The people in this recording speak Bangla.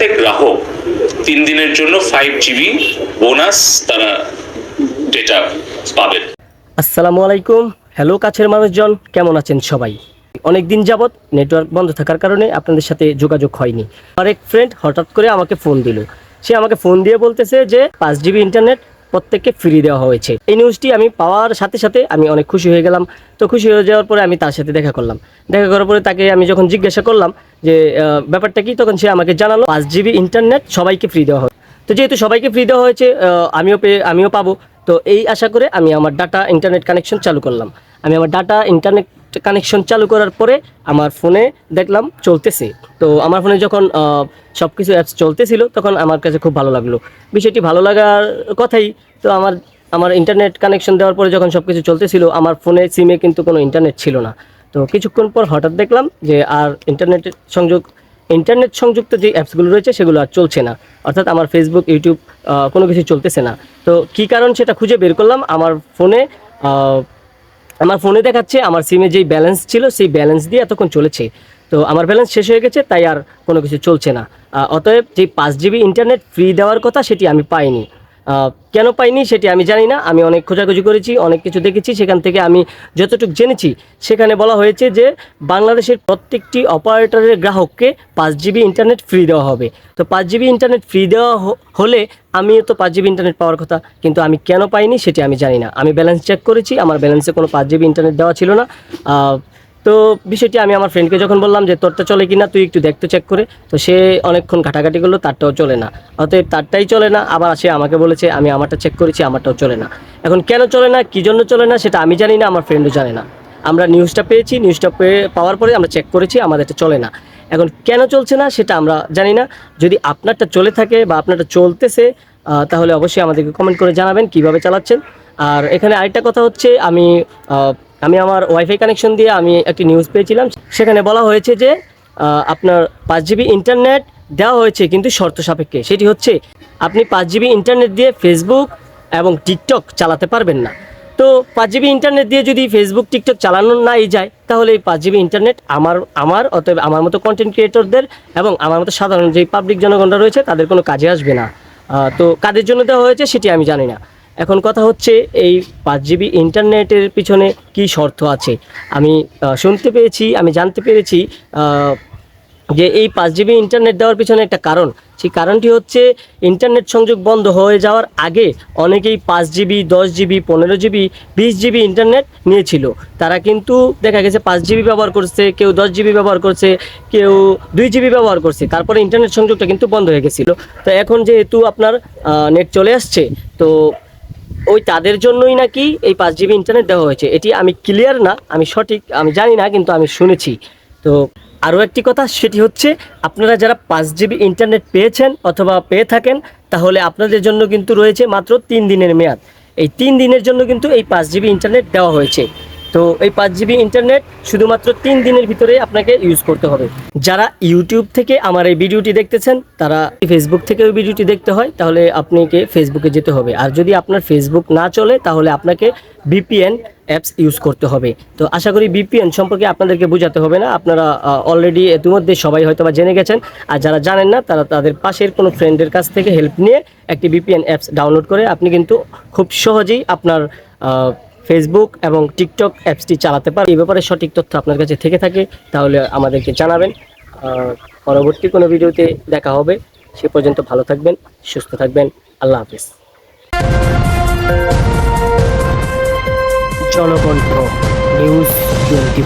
প্রত্যেক গ্রাহক তিন দিনের জন্য ফাইভ জিবি বোনাস তারা ডেটা পাবেন। আসসালামু আলাইকুম। হ্যালো কাছের মানুষজন, কেমন আছেন সবাই? অনেক দিন যাবৎ নেটওয়ার্ক বন্ধ থাকার কারণে আপনাদের সাথে যোগাযোগ হয়নি। আমার এক ফ্রেন্ড হঠাৎ করে আমাকে ফোন দিল। সে আমাকে ফোন দিয়ে বলতেছে যে পাঁচ জিবি ইন্টারনেট প্রত্যেককে ফ্রি দেওয়া হয়েছে। এই নিউজটি আমি পাওয়ার সাথে সাথে আমি অনেক খুশি হয়ে গেলাম। তো খুশি হয়ে যাওয়ার পরে আমি তার সাথে দেখা করলাম। দেখা করার পরে তাকে আমি যখন জিজ্ঞাসা করলাম যে ব্যাপারটা কি? তখন সে আমাকে জানালো, পাঁচ জিবি ইন্টারনেট সবাইকে ফ্রি দেওয়া হয় তো যেহেতু সবাইকে ফ্রি দেওয়া হয়েছে আমিও পেয়ে আমিও পাবো। তো এই আশা করে আমি আমার ডাটা ইন্টারনেট কানেকশন চালু করলাম। আমি আমার ডাটা ইন্টারনেট কানেকশন চালু করার পরে আমার ফোনে দেখলাম চলতেছে। তো আমার ফোনে যখন সব কিছু অ্যাপস চলতেছিল তখন আমার কাছে খুব ভালো লাগল। বিষয়টি ভালো লাগার কথাই, তো আমার আমার ইন্টারনেট কানেকশন দেওয়ার পরে যখন সব কিছু চলতেছিল, আমার ফোনে সিমে কিন্তু কোনো ইন্টারনেট ছিল না। তো কিছুক্ষণ পর হঠাৎ দেখলাম যে আর ইন্টারনেটের সংযোগ ইন্টারনেট সংযুক্ত যে অ্যাপসগুলো রয়েছে সেগুলো আর চলছে না। অর্থাৎ আমার ফেসবুক ইউটিউব কোনো কিছু চলতেছে না। তো কী কারণ সেটা খুঁজে বের করলাম, আমার ফোনে আমার ফোনে দেখাচ্ছে, আমার সিমে যেই ব্যালেন্স ছিল, সেই ব্যালেন্স দিয়ে এতক্ষণ চলেছে। তো আমার ব্যালেন্স শেষ হয়ে গেছে, তাই আর কোনো কিছু চলছে না। অতএব যে পাঁচ জিবি ইন্টারনেট ফ্রি দেওয়ার কথা, সেটি আমি পাইনি। কেন পাইনি সেটি আমি জানি না। আমি অনেক খোঁজাখুঁজি করেছি, অনেক কিছু দেখেছি। সেখান থেকে আমি যতটুকু জেনেছি, সেখানে বলা হয়েছে যে বাংলাদেশের প্রত্যেকটি অপারেটরের গ্রাহককে পাঁচ জিবি ইন্টারনেট ফ্রি দেওয়া হবে। তো পাঁচ জিবি ইন্টারনেট ফ্রি দেওয়া হলে আমিও তো পাঁচ জিবি ইন্টারনেট পাওয়ার কথা, কিন্তু আমি কেন পাইনি সেটি আমি জানি না। আমি ব্যালেন্স চেক করেছি, আমার ব্যালেন্সে কোনো পাঁচ জিবি ইন্টারনেট দেওয়া ছিল না। তো বিষয়টি আমি আমার ফ্রেন্ডকে যখন বললাম যে তোরটা চলে কিনা, তুই একটু দেখতে চেক করে। তো সে অনেকক্ষণ ঘাটাঘাটি করল, তারটাও চলে না। অতএব তারটাই চলে না, আবার সে আমাকে বলেছে, আমি আমারটা চেক করেছি, আমারটাও চলে না। এখন কেন চলে না, কী জন্য চলে না, সেটা আমি জানি না, আমার ফ্রেন্ডও জানে না। আমরা নিউজটা পেয়েছি নিউজটা পেয়ে পাওয়ার পরে আমরা চেক করেছি, আমাদেরটা চলে না। এখন কেন চলছে না, সেটা আমরা জানি না। যদি আপনারটা চলে থাকে বা আপনারটা চলতেছে তাহলে অবশ্যই আমাদেরকে কমেন্ট করে জানাবেন কীভাবে চালাচ্ছেন। আর এখানে আরেকটা কথা হচ্ছে, আমি আমি আমার ওয়াইফাই কানেকশন দিয়ে আমি একটি নিউজ পেয়েছিলাম। সেখানে বলা হয়েছে যে আপনার পাঁচ জিবি ইন্টারনেট দেওয়া হয়েছে কিন্তু শর্ত সাপেক্ষে। সেটি হচ্ছে, আপনি পাঁচ জিবি ইন্টারনেট দিয়ে ফেসবুক এবং টিকটক চালাতে পারবেন না। তো পাঁচ জিবি ইন্টারনেট দিয়ে যদি ফেসবুক টিকটক চালানো নাই যায়, তাহলে এই পাঁচ জিবি ইন্টারনেট আমার আমার, অতএব আমার মতো কন্টেন্ট ক্রিয়েটরদের এবং আমার মতো সাধারণ যে পাবলিক জনগণরা রয়েছে, তাদের কোনো কাজে আসবে না। তো কাদের জন্য দেওয়া হয়েছে, সেটি আমি জানি না। এখন কথা হচ্ছে এই পাঁচ জিবি ইন্টারনেটের পিছনে কি শর্ত আছে? আমি শুনতে পেয়েছি, আমি জানতে পেরেছি যে এই পাঁচ জিবি ইন্টারনেট দেওয়ার পিছনে একটা কারণ। সেই কারণটি হচ্ছে ইন্টারনেট সংযোগ বন্ধ হয়ে যাওয়ার আগে অনেকেই পাঁচ জিবি, দশ জিবি, পনেরো জিবি, বিশ জিবি ইন্টারনেট নিয়েছিল। তারা কিন্তু দেখা গেছে পাঁচ জিবি ব্যবহার করছে, কেউ দশ জিবি ব্যবহার করছে, কেউ দুই জিবি ব্যবহার করছে। তারপরে ইন্টারনেট সংযোগটা কিন্তু বন্ধ হয়ে গেছিল। তো এখন যেহেতু আপনার নেট চলে আসছে, তো ওই তাদের জন্যই নাকি এই পাঁচ জিবি ইন্টারনেট দেওয়া হয়েছে? এটি আমি ক্লিয়ার না, আমি সঠিক, আমি জানি না, কিন্তু আমি শুনেছি। তো আরও একটি কথা, সেটি হচ্ছে, আপনারা যারা পাঁচ জিবি ইন্টারনেট পেয়েছেন অথবা পেয়ে থাকেন, তাহলে আপনাদের জন্য কিন্তু রয়েছে মাত্র তিন দিনের মেয়াদ। এই তিন দিনের জন্য কিন্তু এই পাঁচ জিবি ইন্টারনেট দেওয়া হয়েছে। তো এই পাঁচ জিবি ইন্টারনেট শুধুমাত্র তিন দিনের ভিতরে আপনাকে ইউজ করতে হবে। যারা ইউটিউব থেকে আমার এই ভিডিওটি দেখতেছেন, তারা ফেসবুক থেকে ওই ভিডিওটি দেখতে হয়, তাহলে আপনাকে ফেসবুকে যেতে হবে। আর যদি আপনার ফেসবুক না চলে, তাহলে আপনাকে বিপিএন অ্যাপস ইউজ করতে হবে। তো আশা করি বিপিএন সম্পর্কে আপনাদেরকে বোঝাতে হবে না। আপনারা অলরেডি ইতিমধ্যে সবাই হয়তো বা জেনে গেছেন। আর যারা জানেন না, তারা তাদের পাশের কোনো ফ্রেন্ডের কাছ থেকে হেল্প নিয়ে একটি বিপিএন অ্যাপস ডাউনলোড করে, আপনি কিন্তু খুব সহজেই আপনার ফেসবুক এবং টিকটক অ্যাপসটি চালাতে পারেন এই ব্যাপারে সঠিক তথ্য আপনার কাছে থেকে থাকে, তাহলে আমাদেরকে জানাবেন। পরবর্তী কোনো ভিডিওতে দেখা হবে। সে পর্যন্ত ভালো থাকবেন, সুস্থ থাকবেন। আল্লাহ হাফিজ। Janakantha, news twenty